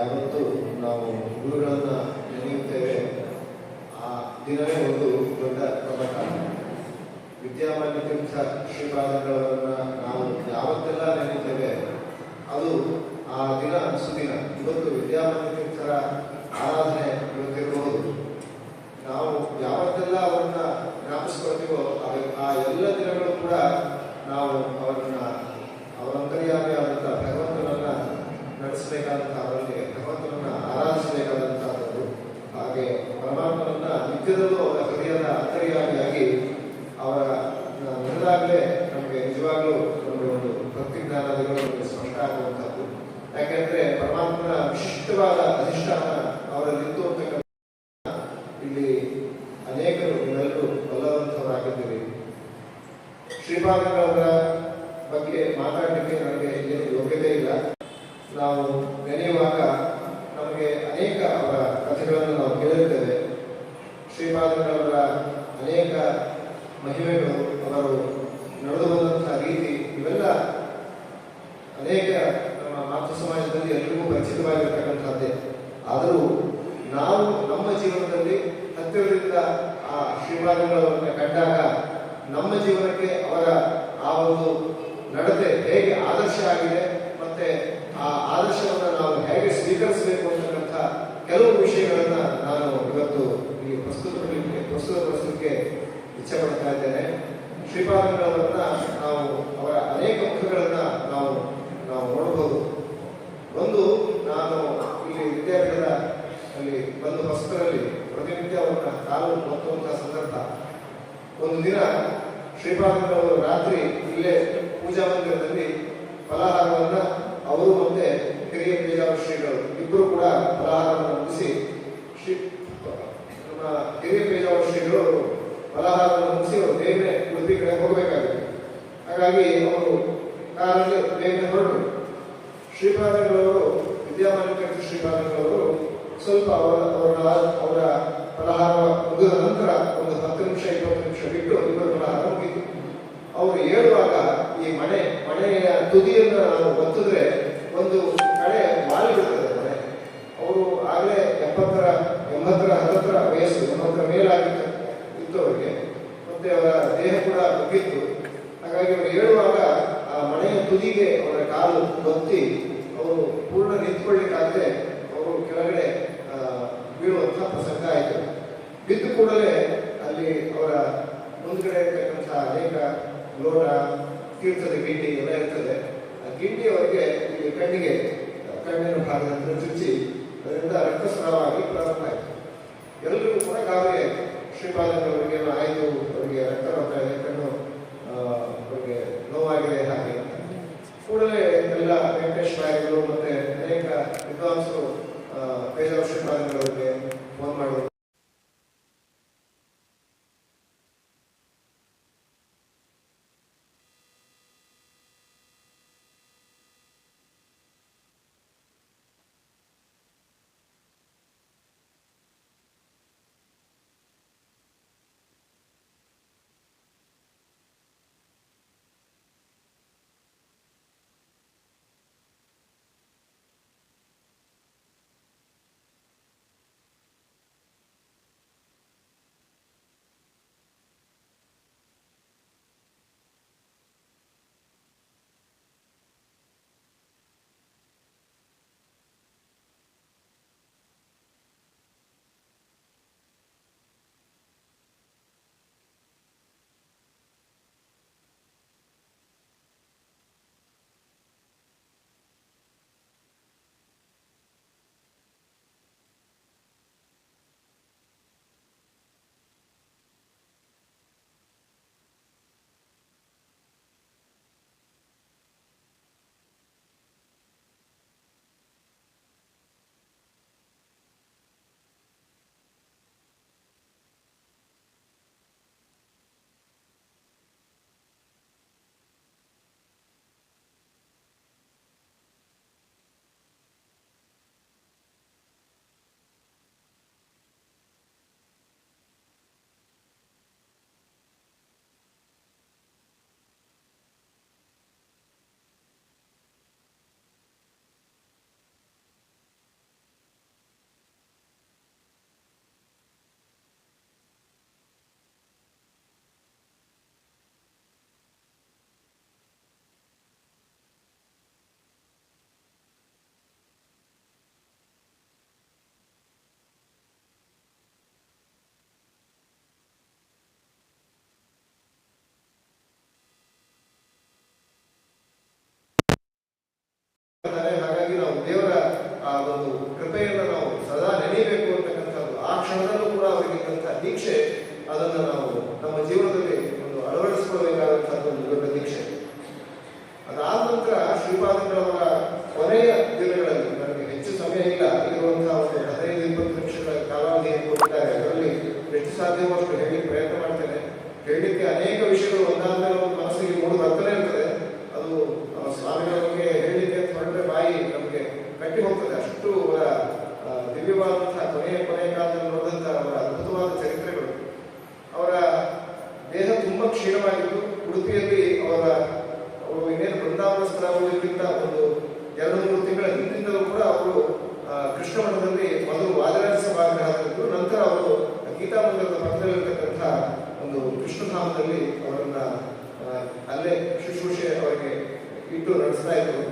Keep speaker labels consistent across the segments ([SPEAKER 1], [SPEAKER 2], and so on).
[SPEAKER 1] ಯಾವತ್ತು ನಾವು ಗುರುಗಳನ್ನು ನೆನೆಯುತ್ತೇವೆ. ಆ ದಿನವೇ ಒಂದು ದೊಡ್ಡ ಪ್ರಮಟ ವಿದ್ಯಾಮಾನ್ಯ ತೀರ್ಥ ಶ್ರೀಪಾದಂಗಳವರನ್ನ ನಾವು ಯಾವತ್ತೆಲ್ಲ ನೆನೆಯುತ್ತೇವೆ, ಅದು ಆ ದಿನ ಸುದಿನ. ಇವತ್ತು ವಿದ್ಯಾಮಾನ್ಯ ಆರಾಧನೆ ಇವತ್ತಿರಬಹುದು ನಾವು ಯಾವತ್ತೆಲ್ಲ ಅವರನ್ನ ಜ್ಞಾಪಿಸ್ಕೊಳ್ತೀವೋ ಆ- ಆ ಎಲ್ಲ ದಿನಗಳು ಕೂಡ ನಾವು ಅವರನ್ನ ಅವರ ಅಂತರ್ಯಾಮಿಯಾದಂಥ ಭಗವಂತನನ್ನ ನಡೆಸಬೇಕಾದಂಥ ಅವರಿಗೆ ಭಗವಂತನನ್ನ ಆರಾಧಿಸಬೇಕಾದಂತಹದ್ದು ಹಾಗೆ ಪರಮಾತ್ಮನನ್ನ ನಿತ್ಯದಲ್ಲೂ ಅವರ ಹೃದಯದ ಅಂತರ್ಯಾಮಿಯಾಗಿ ಅವರ ನಡೆದಾಗಲೇ ನಮಗೆ ನಿಜವಾಗ್ಲೂ ಒಂದು ಒಂದು ಭಕ್ತಿಜ್ಞಾನಗಳು ನಮಗೆ ಸ್ಪಷ್ಟ ಯಾಕೆಂದ್ರೆ ಪರಮಾತ್ಮನ ವಿಶಿಷ್ಟವಾದ ಅಧಿಷ್ಠಾನ ಅವರಲ್ಲಿತ್ತು ಅಂತಕ್ಕಂಥ ಇಲ್ಲಿ ಅನೇಕರು ನೀವೆಲ್ಲರೂ ಬಲ್ಲವಂತವರಾಗಿದ್ದೀರಿ ಶ್ರೀಪಾದಗಳವರ ಬಗ್ಗೆ ಮಾತಾಡಲಿಕ್ಕೆ ನನಗೆ ಏನು ಯೋಗ್ಯತೆ ಇಲ್ಲ. ನಾವು ನೆನೆಯುವಾಗ ನಮಗೆ ಅನೇಕ ಅವರ ಕಥೆಗಳನ್ನು ನಾವು ಕೇಳಿರ್ತೇವೆ. ಶ್ರೀಪಾದಗಳವರ ಅನೇಕ ಮಹಿಮೆಗಳು ಅವರು ನಡೆದು ಬಂದಂತಹ ರೀತಿ ಇವೆಲ್ಲ ಅನೇಕ ನಮ್ಮ ಮಾತೃ ಸಮಾಜದಲ್ಲಿ ಎಲ್ರಿಗೂ ಪರಿಚಿತವಾಗಿರ್ತಕ್ಕಂಥದ್ದೇ ಆದರೂ ನಾವು ನಮ್ಮ ಜೀವನದಲ್ಲಿ ಹತ್ತಿರದಿಂದ ಆ ಶ್ರೀಪಾದಂಗಳವರನ್ನ ಕಂಡಾಗ ನಮ್ಮ ಜೀವನಕ್ಕೆ ಅವರ ಆ ಒಂದು ನಡತೆ ಹೇಗೆ ಆದರ್ಶ ಆಗಿದೆ ಮತ್ತೆ ಆ ಆದರ್ಶವನ್ನು ನಾವು ಹೇಗೆ ಸ್ವೀಕರಿಸಬೇಕು ಅಂತಕ್ಕಂಥ ಕೆಲವು ವಿಷಯಗಳನ್ನ ನಾನು ಇವತ್ತು ಇಲ್ಲಿ ಪ್ರಸ್ತುತಪಡಿಸಲಿಕ್ಕೆ ಪ್ರಸ್ತುತಪಡಿಸಲಿಕ್ಕೆ ಇಚ್ಛೆ ಪಡ್ತಾ ಇದ್ದೇನೆ. ಶ್ರೀಪಾದಂಗಳವರನ್ನ ನಾವು ಅವರ ಅನೇಕ ಮುಖಗಳನ್ನ ನಾವು ನಾವು ನೋಡಬಹುದು. ಒಂದು, ನಾನು ಇಲ್ಲಿ ವಿದ್ಯಾರ್ಥಿಗಳ ಅಲ್ಲಿ ಬಂದು ಹೊಸದರಲ್ಲಿ ಪ್ರತಿನಿತ್ಯ ಅವರನ್ನ ಕಾಲು ಮತ್ತುವಂತಹ ಸಂದರ್ಭ. ಒಂದು ದಿನ ಶ್ರೀಪಾದಂಗಳವರು ರಾತ್ರಿ ಇಲ್ಲೇ ಪೂಜಾ ಮಂದಿರದಲ್ಲಿ ಫಲಾಹಾರವನ್ನ ಅವರು ಮತ್ತೆ ಹಿರಿಯ ಪೇಜಾವ ಶ್ರೀಗಳು ಇಬ್ಬರು ಕೂಡ ಫಲಾಹಾರವನ್ನು ಮುಗಿಸಿ ಶ್ರೀ ಹಿರಿಯ ಪೇಜಾವ ಶ್ರೀಗಳು ಫಲಾಹಾರವನ್ನು ಮುಗಿಸಿ ಅವರು ಬೇಗನೆ ಉಡುಪಿ ಕಡೆ ಹೋಗಬೇಕಾಗಿತ್ತು ಹಾಗಾಗಿ ಅವರು ಕಾರಲ್ಲಿ ಬೇಗನೆ ಹೊರಟರು ಶ್ರೀಪಾದಂಗಳವರು, ವಿದ್ಯಾಮಾನ್ಯ ಶ್ರೀಪಾದಂಗಳವರು ಸ್ವಲ್ಪ ಅವರ ಅವರ ಅವರ ಫಲಾಹಾರ ಮುಗಿದ ನಂತರ ಒಂದು ಹತ್ತು ನಿಮಿಷ, ಇಪ್ಪತ್ತು ನಿಮಿಷ ಬಿಟ್ಟು ಅವರು ಹೇಳುವಾಗ ಈ ಮನೆ ಮನೆಯ ತುದಿಯನ್ನು ನಾವು ಒತ್ತಿದ್ರೆ ಒಂದು ಕಡೆ ವಾಲಿ ಬಿಡ್ತದೆ ಮನೆ ಅವರು ಆಗಲೇ ಎಪ್ಪತ್ತರ, ಎಂಬತ್ತರ ಹತ್ತತ್ರ ವಯಸ್ಸು ಎಂಬತ್ತರ ಮೇಲಾಗಿತ್ತು ಇತ್ತು ಅವರಿಗೆ ಮತ್ತೆ ಅವರ ದೇಹ ಕೂಡ ಮುಗಿತ್ತು ಹಾಗಾಗಿ ಅವರು ಹೇಳುವಾಗ ಆ ಮನೆಯ ತುದಿಗೆ ಅವರ ಕಾಲು ಒತ್ತಿ ಅವರು ಪೂರ್ಣ ನಿಂತ್ಕೊಳ್ಳಿಕ್ಕಾಗದೆ ಅವರು ಕೆಳಗಡೆ ಬೀಳುವಂತಹ ಪ್ರಸಂಗ ಆಯಿತು. ಬಿದ್ದು ಕೂಡಲೇ ಅಲ್ಲಿ ಅವರ ಮುಂದ್ಗಡೆ ಇರ್ತಕ್ಕಂಥ ಅನೇಕ ಲೋಟ ತೀರ್ಥದ ಗಿಂಡಿ ಎಲ್ಲ ಇರ್ತದೆ. ಆ ಗಿಂಡಿ ಅವರಿಗೆ ಇಲ್ಲಿ ಕಣ್ಣಿಗೆ ಕಣ್ಣಿನ ಭಾಗದ ಹತ್ರ ಚುಚ್ಚಿ ಅದರಿಂದ ರಕ್ತಸ್ರಾವವಾಗಿ ಪ್ರಾರಂಭ ಆಯಿತು. ಎಲ್ಲರಿಗೂ ಕೂಡ ಗಾಬರಿ ಆಯಿತು. ಆಯಿತು. ಅವರಿಗೆ ರಕ್ತ ಬರ್ತಾ ಇದೆ ಕಣ್ಣು ಅವರಿಗೆ ನೋವಾಗಿದೆ ಹಾಗೆ. ಕೂಡಲೇ ಎಲ್ಲ ವೆಂಕಟೇಶ್ ನಾಯಕರು ಮತ್ತೆ ಅನೇಕ ವಿದ್ವಾಂಸರು ಪೇಜಾವ್ ಶ್ರೀಪಾದಂಗಳವರಿಗೆ ಫೋನ್ ಮಾಡೋದು ಅವರಿಗಿದ್ದಂತಹ ದೀಕ್ಷೆ, ಅದನ್ನು ನಾವು ನಮ್ಮ ಜೀವನದಲ್ಲಿ ಒಂದು ಅಳವಡಿಸಿಕೊಳ್ಳಬೇಕಾದಂತಹ ಒಂದು ದೊಡ್ಡ ದೀಕ್ಷೆ. ಅದಾದ ನಂತರ ಶ್ರೀಪಾದಂಗಳವರ ಕೊನೆಯ ದಿನಗಳಲ್ಲಿ ನನಗೆ ಹೆಚ್ಚು ಸಮಯ ಇಲ್ಲ, ಇರುವಂತಹ ಒಂದು ಹದಿನೈದು, ಇಪ್ಪತ್ತು ನಿಮಿಷಗಳ ಕಾಲಾವಧಿಯನ್ನು ಕೊಟ್ಟಿದ್ದಾರೆ. ಅದರಲ್ಲಿ ಹೆಚ್ಚು ಸಾಧ್ಯವೋ ಹೇಳಿ ಪ್ರಯತ್ನ ಮಾಡ್ತೇನೆ. ಹೇಳಲಿಕ್ಕೆ ಅನೇಕ ವಿಷಯಗಳು ಒಂದಾದ ಒಂದು ಮನಸ್ಸಿಗೆ ಮೂಡಿ ಬರ್ತಾನೆ ಇರ್ತದೆ. ಅದು ಸ್ವಾಮಿಗಳಿಗೆ ಹೇಳಲಿಕ್ಕೆ ಅಂತ ಹೊರಟ್ರೆ ಬಾಯಿ ನಮಗೆ ಕಟ್ಟಿ ಹೋಗ್ತದೆ ಅಷ್ಟು ಅವರ ಆ, ದಿವ್ಯವಾದಂತಹ ಕೊನೆಯ ಕೊನೆಯ ಕಾಲದಲ್ಲಿ ನೋಡಿದಂತಹ ಅವರ ಅದ್ಭುತವಾದ ಚರಿತ್ರೆಗಳು ಅವರ ದೇಹ ತುಂಬಾ ಕ್ಷೀಣವಾಗಿತ್ತು ಉಡುಪಿಯಲ್ಲಿ ಅವರ ಅವರು ಇನ್ನೇನು ಬೃಂದಾವನಸ್ಥರಾಗುವುದಕ್ಕಿಂತ ಒಂದು ಎರಡು ಮೂರು ತಿಂಗಳ ಹಿಂದಿಂದಲೂ ಕೂಡ ಅವರು ಆ, ಕೃಷ್ಣ ಮಠದಲ್ಲಿ ಮೊದಲು ವಾದರಾಜ ಸಭಾಗ್ರಹದಲ್ಲಿದ್ದು ನಂತರ ಅವರು ಗೀತಾ ಮಂದಿರದ ಪಕ್ಕದಲ್ಲಿರ್ತಕ್ಕಂಥ ಒಂದು ಕೃಷ್ಣಧಾಮದಲ್ಲಿ ಅವರನ್ನ ಅಲ್ಲೇ ಶುಶ್ರೂಷೆ ಅವರಿಗೆ ಇಟ್ಟು ನಡೆಸ್ತಾ ಇದ್ರು.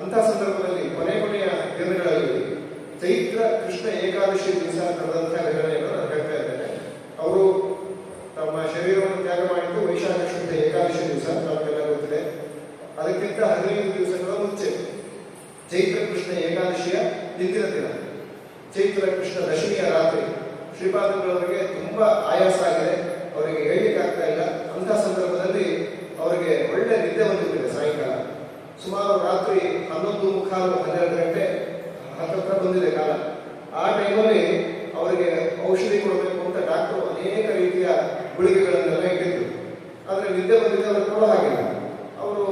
[SPEAKER 1] ಅಂತ ಸಂದರ್ಭದಲ್ಲಿ ಕೊನೆ ಕೊನೆಯ ದಿನಗಳಲ್ಲಿ ಚೈತ್ರ, ಕೃಷ್ಣ ಏಕಾದಶಿ ದಿವಸ ನಡೆದಂತಹ ಘಟನೆಯನ್ನು ನಾನು ಹೇಳ್ತಾ ಇದ್ದೇನೆ. ಅವರು ತಮ್ಮ ಶರೀರವನ್ನು ತ್ಯಾಗ ಮಾಡಿದ್ದು ವೈಶಾಖ ಶುದ್ಧ ಏಕಾದಶಿ ದಿವಸ ನಮಗೆಲ್ಲ ಗೊತ್ತಿದೆ. ಅದಕ್ಕಿಂತ ಹದಿನೈದು ದಿವಸಗಳ ಮುಂಚೆ ಚೈತ್ರ, ಕೃಷ್ಣ ಏಕಾದಶಿಯ ಹಿಂದಿನ ದಿನ, ಚೈತ್ರ, ಕೃಷ್ಣ ದಶಮಿಯ ರಾತ್ರಿ ಶ್ರೀಪಾದಂಗಳವರಿಗೆ ತುಂಬಾ ಆಯಾಸ ಆಗಿದೆ. ಅವರಿಗೆ ಹೇಳಲಿಕ್ಕೆ ಆಗ್ತಾ ಇಲ್ಲ. ಅಂತ ಸಂದರ್ಭದಲ್ಲಿ ಅವರಿಗೆ ಒಳ್ಳೆ ನಿದ್ದೆ ಬಂದಿದೆ ಸಾಯಂಕಾಲ. ಸುಮಾರು ರಾತ್ರಿ ಹನ್ನೊಂದು ಮುಖಾಲು ಹನ್ನೆರಡು ಗಂಟೆ ಹತ್ತತ್ರ ಬಂದಿದೆ ಕಾಲ. ಆ ಟೈಮಲ್ಲಿ ಅವರಿಗೆ ಔಷಧಿ ಕೊಡಬೇಕು ಅಂತ ಡಾಕ್ಟರ್ ಅನೇಕ ರೀತಿಯ ಗುಳಿಗೆಗಳನ್ನೆಲ್ಲ ಇಟ್ಟಿದ್ರು. ಆದರೆ ನಿದ್ದೆ ಬಂದಿದ್ದೆ ಅವರು ಕೂಡ ಹಾಗಿಲ್ಲ. ಅವರು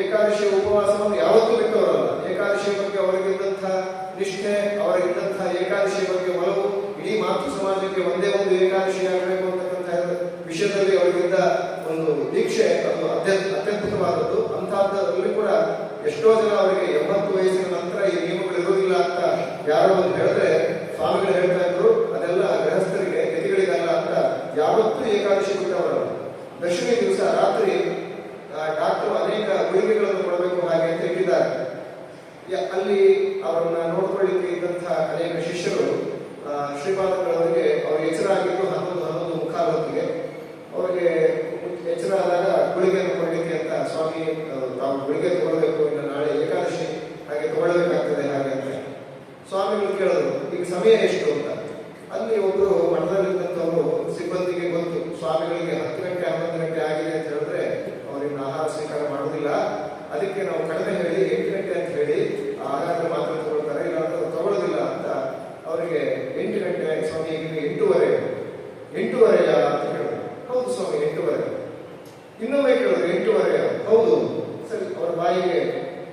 [SPEAKER 1] ಏಕಾದಶಿಯ ಉಪವಾಸವನ್ನು ಯಾವತ್ತೂ ಬಿಟ್ಟವರಲ್ಲ. ಏಕಾದಶಿಯ ಬಗ್ಗೆ ಅವರಿಗಿದ್ದಂತಹ ನಿಷ್ಠೆ ಅವರಿಗಿದ್ದಂತಹ ಏಕಾದಶಿಯ ಬಗ್ಗೆ ಒಲವು ಇಡೀ ಮಾತೃ ಸಮಾಜಕ್ಕೆ ಒಂದೇ ಒಂದು ಏಕಾದಶಿ ಆಗಬೇಕು ಅಂತಕ್ಕಂಥ ವಿಷಯದಲ್ಲಿ ಅವರಿಗಿದ್ದ ಒಂದು ದೀಕ್ಷೆ, ಅದು ಅತ್ಯಂತ ಅತ್ಯದ್ಭುತವಾದದ್ದು. ಅಂತಹದ್ದರಲ್ಲಿ ಕೂಡ ಎಷ್ಟೋ ಜನ ಅವರಿಗೆ ಎಂಬತ್ತು ವಯಸ್ಸಿನ ನಂತರ ಈ ನಿಯಮಗಳು ಇರೋದಿಲ್ಲ ಅಂತ ಯಾರೋ ಒಂದು ಹೇಳಿದ್ರೆ ಸ್ವಾಮಿಗಳು ಹೇಳ್ತಾ ಇದ್ರು. ಅದೆಲ್ಲ ಗೃಹಸ್ಥರಿಗೆ ಗತಿಗಳಿಗಲ್ಲ ಅಂತ ಯಾವತ್ತೂ ಏಕಾದಶಿ ಕೊಟ್ಟವರು. ದಶಮಿ ದಿವಸ ರಾತ್ರಿ ಡಾಕ್ಟರ್ ಅನೇಕ ಗುಳಿಗೆಗಳನ್ನು ಕೊಡಬೇಕು ಹಾಗೆ ಅಂತ ಇಟ್ಟಿದ್ದಾರೆ. ಅಲ್ಲಿ ಅವರನ್ನ ನೋಡ್ಕೊಳ್ಳಿಕ್ಕೆ ಇದ್ದಂತಹ ಅನೇಕ ಶಿಷ್ಯರು ಶ್ರೀಪಾದಂಗಳವರಿಗೆ ಅವರು ಎಚ್ಚರ ಆಗಿದ್ದು ಹನ್ನೊಂದು ಹನ್ನೊಂದು ಮುಖಾಲು ಹೊತ್ತಿಗೆ ಅವರಿಗೆ ಎಚ್ಚರ ಆದಾಗ ಗುಳಿಗೆಯನ್ನು ಕೊಡಲಿಕ್ಕೆ ಅಂತ ಸ್ವಾಮಿ ಆ, ತಾವು ಗುಳಿಗೆ ತಗೊಳ್ಬೇಕು ಇನ್ನು ನಾಳೆ ಏಕಾದಶಿ ಹಾಗೆ ತಗೊಳ್ಬೇಕಾಗ್ತದೆ ಹಾಗೆ ಅಂತ ಸ್ವಾಮಿಗಳು ಕೇಳಿದ್ರು ಈಗ ಸಮಯ ಎಷ್ಟು ಅಂತ ಅಲ್ಲಿ ಒಬ್ರು ಮಠದಲ್ಲಿದ್ದಂಥವರು ಸಿಬ್ಬಂದಿಗೆ ಗೊತ್ತು ಸ್ವಾಮಿಗಳಿಗೆ ಹತ್ತು ಗಂಟೆ ಹನ್ನೊಂದು ಗಂಟೆ ಆಗಿದೆ ಅಂತ ಹೇಳಿದ್ರೆ ಅವರಿನ್ನು ಆಹಾರ ಸ್ವೀಕಾರ ಮಾಡುವುದಿಲ್ಲ ಅದಕ್ಕೆ ನಾವು ಕಡಿಮೆ ಹೇಳಿ ಎಂಟು ಗಂಟೆ ಅಂತ ಹೇಳಿ ಆಹಾರ ಮಾತ್ರ ತಗೊಳ್ತಾರೆ ಇಲ್ಲ ಅಂತ ತಗೊಳ್ಳೋದಿಲ್ಲ ಅಂತ ಅವರಿಗೆ ಎಂಟು ಗಂಟೆ ಸ್ವಾಮಿ ಈಗ ಎಂಟೂವರೆ ಎಂಟೂವರೆಯ ಅಂತ ಹೇಳಿದ್ರು ಹೌದು ಸ್ವಾಮಿ ಎಂಟೂವರೆ ಇನ್ನೊಮ್ಮೆ ಕೇಳಿದ್ರು ಎಂಟೂವರೆ ಹೌದು ಸರಿ ಅವರ ಬಾಯಿಗೆ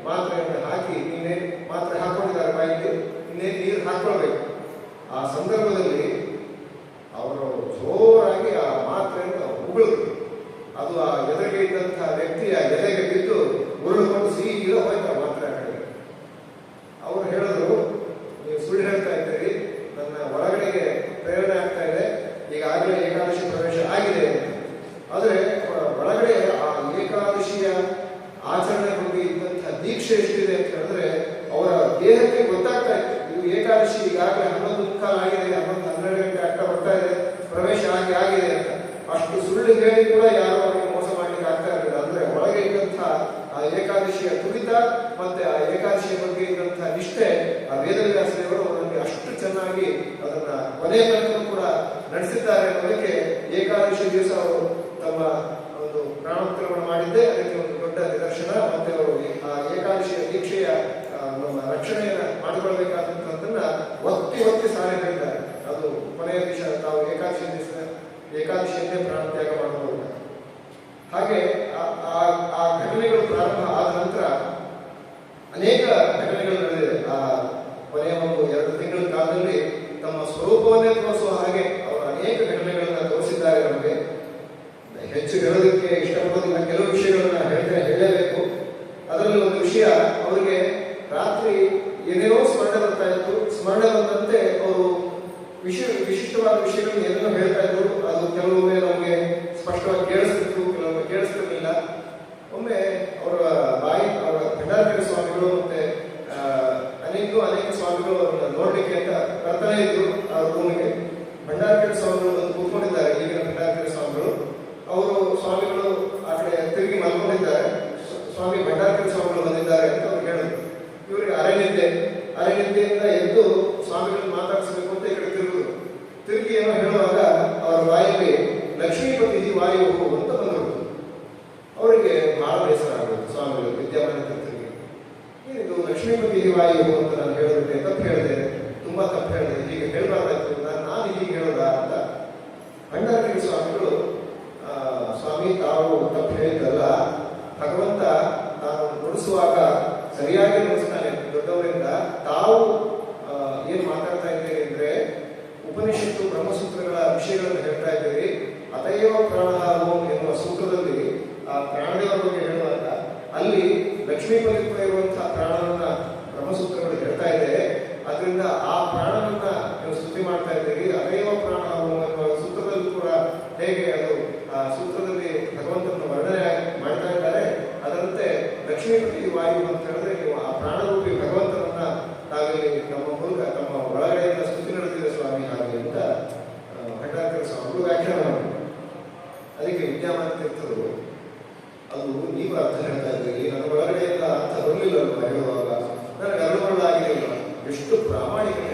[SPEAKER 1] ಮಾತ್ರೆಯನ್ನು ಹಾಕಿ ಇನ್ನೇನು ಮಾತ್ರೆ ಹಾಕೊಂಡಿದ್ದಾರೆ ಬಾಯಿಗೆ ಇನ್ನೇನು ನೀರು ಹಾಕೊಳ್ಬೇಕು ಆ ಸಂದರ್ಭದಲ್ಲಿ ಅವರು ಜೋರಾಗಿ ಆ ಮಾತ್ರೆಯನ್ನು ಉಗುಳಿದ್ರು ಅದು ಆ ಎದುರಿಗೆ ಇದ್ದಂತಹ ವ್ಯಕ್ತಿಯ ಎದೆಗೆ ಬಿದ್ದು ಉರುಳಿಕೊಂಡು ಸೀದಾ ಹೋಯ್ತು ಆ ಮಾತ್ರೆ ಆ ಕಡೆಗೆ ಅವರು ಹೇಳಿದ್ರು ನೀವು ಸುಳ್ಳು ಹೇಳ್ತಾ ಇದ್ದೀರಿ ನನ್ನ ಒಳಗಡೆಗೆ ಪ್ರೇರಣೆ ಆಗ್ತಾ ಇದೆ ಈಗಾಗಲೇ ಏಕಾದಶಿ ಪ್ರವೇಶ ಆಗಿದೆ ಆದರೆ ಅವರ ಒಳಗಡೆ ಆ ಏಕಾದಶಿಯ ಆಚರಣೆ ಬಗ್ಗೆ ಇದ್ದಂತಹ ದೀಕ್ಷೆ ಎಷ್ಟಿದೆ ಅಂತ ಹೇಳಿದ್ರೆ ಅವರ ದೇಹಕ್ಕೆ ಗೊತ್ತಾಗ್ತಾ ಇತ್ತು ನೀವು ಏಕಾದಶಿ ಈಗಾಗಲೇ ಹನ್ನೊಂದು ಮುಕ್ಕಾಲು ಆಗಿದೆ, ಹನ್ನೊಂದು ಹನ್ನೆರಡು ಗಂಟೆ ಅಟ್ಟ ಬರ್ತಾ ಇದೆ, ಪ್ರವೇಶ ಆಗಿ ಆಗಿದೆ ಅಂತ. ಅಷ್ಟು ಸುಳ್ಳು ಹೇಳಿ ಕೂಡ ಯಾರು ಅವರಿಗೆ ಮೋಸ ಮಾಡ್ಲಿಕ್ಕೆ ಆಗ್ತಾ ಇರಲಿಲ್ಲ ಅಂದ್ರೆ ಒಳಗೆ ಇದ್ದಂತಹ ಆ ಏಕಾದಶಿಯ ತುಡಿತ ಮತ್ತೆ ಆ ಏಕಾದಶಿಯ ಬಗ್ಗೆ ಇದ್ದಂತಹ ನಿಷ್ಠೆ ಆ ವೇದವ್ಯಾಸ ದೇವರು ಅಷ್ಟು ಚೆನ್ನಾಗಿ ಅದನ್ನ ಕೊನೆಯ ತನಕ ಕೂಡ ನಡೆಸಿದ್ದಾರೆ ಅನ್ನೋದಕ್ಕೆ ಏಕಾದಶಿ ದಿವಸ ಅವರು ತಮ್ಮ ಒಂದು ಪ್ರಾಣೋತ್ಕರಣ ಮಾಡಿದ್ದೇ ಅದಕ್ಕೆ ಒಂದು ದೊಡ್ಡ ನಿದರ್ಶನ ಮತ್ತೆ ಅವರು ಆ ಏಕಾದಶಿಯ ದೀಕ್ಷೆಯ ಆ, ನಮ್ಮ ರಕ್ಷಣೆಯನ್ನ ಮಾಡಿಕೊಳ್ಬೇಕಾದಂತದನ್ನ ಒತ್ತಿ ಒತ್ತಿ ಸಾರಿ ಹೇಳಿದ್ದಾರೆ ಅದು ಕೊನೆಯ ದಿವಸ ತಾವು ಏಕಾದಶಿ ದಿವಸ ಏಕಾದಶಿಯನ್ನೇ ಪ್ರಾಣ ತ್ಯಾಗ ಮಾಡಬಹುದು ಹಾಗೆ ಆ- ಆ- ಆ ಘಟನೆಗಳು ಪ್ರಾರಂಭ ಆದ ನಂತರ ಅನೇಕ ಘಟನೆಗಳು ನಡೆದಿದೆ ಆ ಕೊನೆಯ ಒಂದು ಎರಡು ತಿಂಗಳ ಕಾಲದಲ್ಲಿ ತಮ್ಮ ಸ್ವರೂಪವನ್ನೇ ತೋರಿಸುವ ಹಾಗೆ ಅವರು ಅನೇಕ ಘಟನೆಗಳನ್ನ ತೋರಿಸಿದ್ದಾರೆ ನಮಗೆ. ಹೆಚ್ಚು ಹೇಳೋದಕ್ಕೆ ಇಷ್ಟಪಡೋದಿಲ್ಲ ಕೆಲವು ವಿಷಯಗಳನ್ನ ಅರಗಂಟೆಯಿಂದ ಎದ್ದು ಸ್ವಾಮಿಗಳು ಮಾತಾಡಿಸಬೇಕು ಅಂತ ಈ ತಿರುಗಿದರು ತಿರುಗಿ ಏನೋ ಹೇಳುವಾಗ ಅವರ ಬಾಯಲ್ಲಿ ಲಕ್ಷ್ಮೀಪತಿ ವಾಯು ಅಂತ ಬಂದರು ಅವರಿಗೆ ಬಹಳ ಬೇಸರ ಆಗೋದು ಸ್ವಾಮಿಗಳು ವಿದ್ಯಾಮಾನ ತಿರುಗಿ. ಇದು ಲಕ್ಷ್ಮೀಪತಿ ವಾಯು ಅಂತ ಮತ್ತು ನೀವು ಅರ್ಥ ಹೇಳ್ತಾ ಇದ್ದೀರಿ. ನನ್ನ ಎಲ್ಲ ಅರ್ಥ ಬರಲಿಲ್ಲ ಹೇಳುವಾಗ? ನನಗೆ ಅನುಕೂಲ ಎಷ್ಟು ಪ್ರಾಮಾಣಿಕ